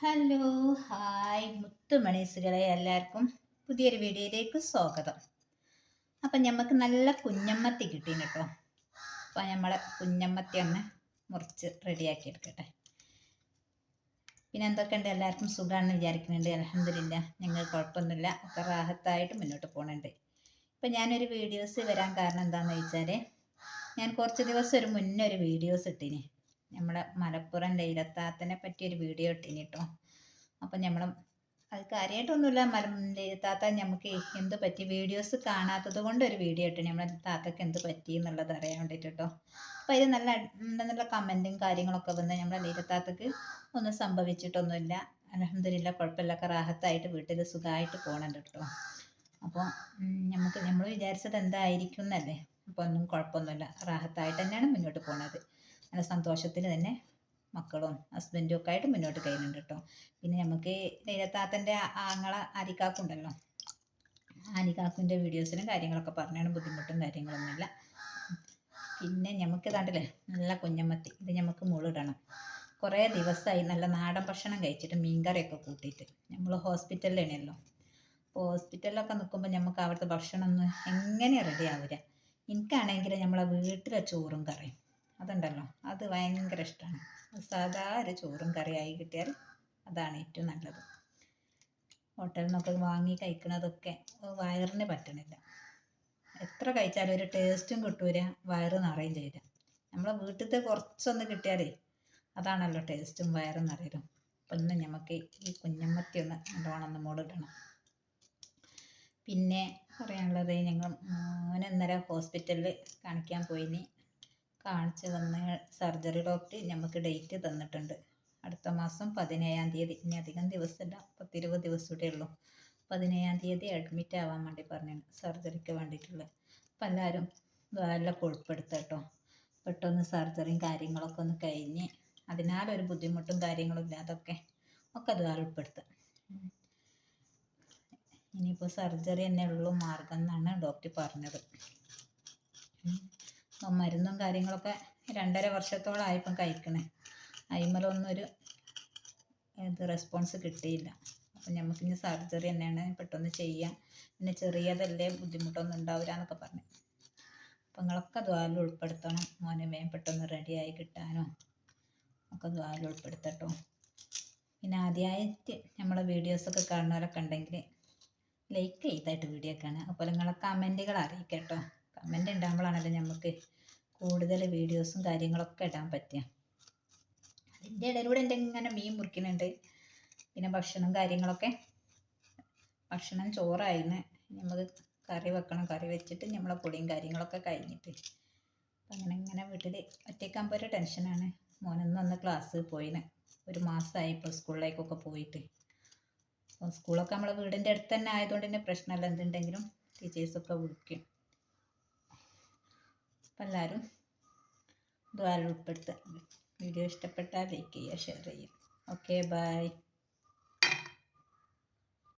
Hello hi മുത്തുമണീസുകളെ എല്ലാവർക്കും പുതിയൊരു വീഡിയോയിലേക്ക് സ്വാഗതം. അപ്പം നമുക്ക് നല്ല കുഞ്ഞമ്മത്തി കിട്ടീന് കേട്ടോ അപ്പം നമ്മളെ കുഞ്ഞമ്മത്തി ഒന്ന് മുറിച്ച് റെഡിയാക്കി എടുക്കട്ടെ. പിന്നെ എന്തൊക്കെയുണ്ട്? എല്ലാവർക്കും സുഖമാണെന്ന് വിചാരിക്കുന്നുണ്ട്. അലഹമില്ല ഞങ്ങൾ കുഴപ്പമൊന്നുമില്ല. ഒക്കെ റാഹത്തായിട്ട് മുന്നോട്ട് പോകുന്നുണ്ട് ഇപ്പം ഞാനൊരു വീഡിയോസ് വരാൻ കാരണം എന്താണെന്ന് വെച്ചാൽ ഞാൻ കുറച്ച് ദിവസം ഒരു മുന്നേ ഒരു വീഡിയോസ് ഇട്ടിനി. നമ്മുടെ മലപ്പുറം ലൈലത്താത്തനെ പറ്റി ഒരു വീഡിയോ ഇട്ടിനി കേട്ടോ അപ്പം നമ്മൾ അത് കാര്യമായിട്ടൊന്നുമില്ല മല ലൈലത്താത്ത നമുക്ക് എന്ത് പറ്റി? വീഡിയോസ് കാണാത്തത് കൊണ്ട് ഒരു വീഡിയോ ഇട്ടിനി. നമ്മളെ താത്തക്ക് എന്ത് പറ്റി എന്നുള്ളത് അറിയാൻ വേണ്ടിയിട്ട് കേട്ടോ അപ്പം അതിൽ നല്ല നല്ല കമന്റും കാര്യങ്ങളൊക്കെ വന്ന് നമ്മുടെ ലൈലത്താത്തക്ക് ഒന്നും സംഭവിച്ചിട്ടൊന്നുമില്ല അലഹമില്ല കുഴപ്പമില്ല റാഹത്തായിട്ട് വീട്ടിൽ സുഖമായിട്ട് പോകണുണ്ട് കേട്ടോ അപ്പോൾ നമുക്ക് നമ്മൾ വിചാരിച്ചത് എന്തായിരിക്കും എന്നല്ലേ? അപ്പോൾ ഒന്നും കുഴപ്പമൊന്നുമില്ല. റാഹത്തായിട്ട് തന്നെയാണ് മുന്നോട്ട് പോകുന്നത് നല്ല സന്തോഷത്തിൽ തന്നെ മക്കളും ഹസ്ബൻഡും ഒക്കെ ആയിട്ട് മുന്നോട്ട് കഴിയുന്നുണ്ട് കേട്ടോ പിന്നെ നമുക്ക് നെയ്യത്താത്തന്റെ ആങ്ങള ആരിക്കാക്കുണ്ടല്ലോ? ആനിക്കാക്കുന്റെ വീഡിയോസിനും കാര്യങ്ങളൊക്കെ പറഞ്ഞാണ് ബുദ്ധിമുട്ടും കാര്യങ്ങളൊന്നുമില്ല. പിന്നെ നമുക്ക് ഇതാണ്ടല്ലേ നല്ല കുഞ്ഞമ്മത്തി ഇത് നമുക്ക് മുളിടണം കുറേ ദിവസമായി നല്ല നാടൻ ഭക്ഷണം കഴിച്ചിട്ട് മീൻകറിയൊക്കെ കൂട്ടിയിട്ട്. നമ്മൾ ഹോസ്പിറ്റലിലാണല്ലോ. അപ്പോൾ ഹോസ്പിറ്റലിലൊക്കെ നിൽക്കുമ്പോൾ നമുക്ക് അവിടുത്തെ ഭക്ഷണം ഒന്നും എങ്ങനെ റെഡി ആവുക എനിക്കാണെങ്കിൽ നമ്മളെ വീട്ടിലെ ചോറും കറിയും. അതുണ്ടല്ലോ. അത് ഭയങ്കര ഇഷ്ടമാണ് സാധാ ഒരു ചോറും കറിയായി കിട്ടിയാൽ അതാണ് ഏറ്റവും നല്ലത്. ഹോട്ടലിൽ നിന്നൊക്കെ വാങ്ങി കഴിക്കുന്നതൊക്കെ വയറിന് പറ്റണില്ല. എത്ര കഴിച്ചാലും ഒരു ടേസ്റ്റും കിട്ടൂല വയറ് നിറയും ചെയ്യില്ല. നമ്മളെ വീട്ടിലത്തെ കുറച്ചൊന്ന് കിട്ടിയാലേ അതാണല്ലോ ടേസ്റ്റും വയറും നിറയലും. അപ്പം ഇന്ന് നമുക്ക് ഈ കുഞ്ഞമ്മത്തി ഒന്ന് നല്ലോണം ഒന്ന് ഇടണം പിന്നെ പറയാനുള്ളത് ഞങ്ങൾ മോനെ ഇന്നലെ ഹോസ്പിറ്റലിൽ കാണിക്കാൻ പോയിനി. കാണിച്ച് തന്ന സർജറി ഡോക്ടർ നമുക്ക് ഡേറ്റ് തന്നിട്ടുണ്ട്. അടുത്ത മാസം പതിനേഴാം തീയതി. ഇനി അധികം ദിവസമില്ല പത്തിരുപത് ദിവസം കൂടെ ഉള്ളൂ. പതിനേഴാം തീയതി അഡ്മിറ്റ് ആവാൻ വേണ്ടി പറഞ്ഞു സർജറിക്ക് വേണ്ടിയിട്ടുള്ളത് അപ്പം എല്ലാവരും നല്ല ഉൾപ്പെടുത്തുക കേട്ടോ പെട്ടെന്ന് സർജറിയും കാര്യങ്ങളൊക്കെ ഒന്ന് കഴിഞ്ഞ് അതിനാലൊരു ബുദ്ധിമുട്ടും കാര്യങ്ങളും ഇല്ലാതൊക്കെ ഒക്കെ അത് ഉൾപ്പെടുത്തുക ഇനിയിപ്പോൾ സർജറി തന്നെ ഉള്ളൂ മാർഗം എന്നാണ് ഡോക്ടർ പറഞ്ഞത്. മരുന്നും കാര്യങ്ങളൊക്കെ രണ്ടര വർഷത്തോളമായിപ്പം കഴിക്കണേ. അതിന്മേലൊന്നും ഒരു ഇത് റെസ്പോൺസ് കിട്ടിയില്ല. അപ്പം നമുക്കിനി സർജറി തന്നെയാണ് പെട്ടെന്ന് ചെയ്യാം. പിന്നെ ചെറിയതല്ലേ ബുദ്ധിമുട്ടൊന്നും ഉണ്ടാവില്ല എന്നൊക്കെ പറഞ്ഞു. അപ്പം നിങ്ങളൊക്കെ ദ്വാരം ഉൾപ്പെടുത്തണം. മോനെ വേഗം പെട്ടെന്ന് റെഡിയായി കിട്ടാനോ. ഒക്കെ ദ്വാരം ഉൾപ്പെടുത്തട്ടോ. പിന്നെ ആദ്യമായിട്ട് നമ്മളെ വീഡിയോസൊക്കെ കാണുന്നവരൊക്കെ ഉണ്ടെങ്കിൽ ലൈക്ക് ചെയ്തായിട്ട് വീഡിയോ കാണുക. അതുപോലെ നിങ്ങളെ കമന്റുകൾ അറിയിക്കട്ടോ. കമന്റ് ഉണ്ടാകുമ്പോഴാണല്ലോ നമുക്ക് കൂടുതൽ വീഡിയോസും കാര്യങ്ങളൊക്കെ ഇടാൻ പറ്റുക അതിന്റെ ഇടയിലൂടെ എന്റെ ഇങ്ങനെ മീൻ മുറിക്കുന്നുണ്ട് പിന്നെ ഭക്ഷണം കാര്യങ്ങളൊക്കെ. ഭക്ഷണം ചോറായിരുന്നു നമുക്ക് കറി വെക്കണം കറി വെച്ചിട്ട് നമ്മളെ പൊടിയും കാര്യങ്ങളൊക്കെ കഴിഞ്ഞിട്ട്. അങ്ങനെ ഇങ്ങനെ വീട്ടിൽ ഒറ്റയ്ക്കാകുമ്പോൾ ഒരു ടെൻഷനാണ് മോനൊന്നും ഒന്ന് ക്ലാസ് പോയിന്. ഒരു മാസമായി ഇപ്പോൾ സ്കൂളിലേക്കൊക്കെ പോയിട്ട്. അപ്പോൾ സ്കൂളൊക്കെ നമ്മളെ വീടിന്റെ അടുത്ത് തന്നെ ആയതുകൊണ്ട് തന്നെ പ്രശ്നമല്ല എന്തുണ്ടെങ്കിലും ടീച്ചേഴ്സൊക്കെ വിളിക്കും. അപ്പം എല്ലാവരും ദ്വാരം ഉൾപ്പെടുത്തുക വീഡിയോ ഇഷ്ടപ്പെട്ടാൽ ലൈക്ക് ചെയ്യുക ഷെയർ ചെയ്യുക. Okay bye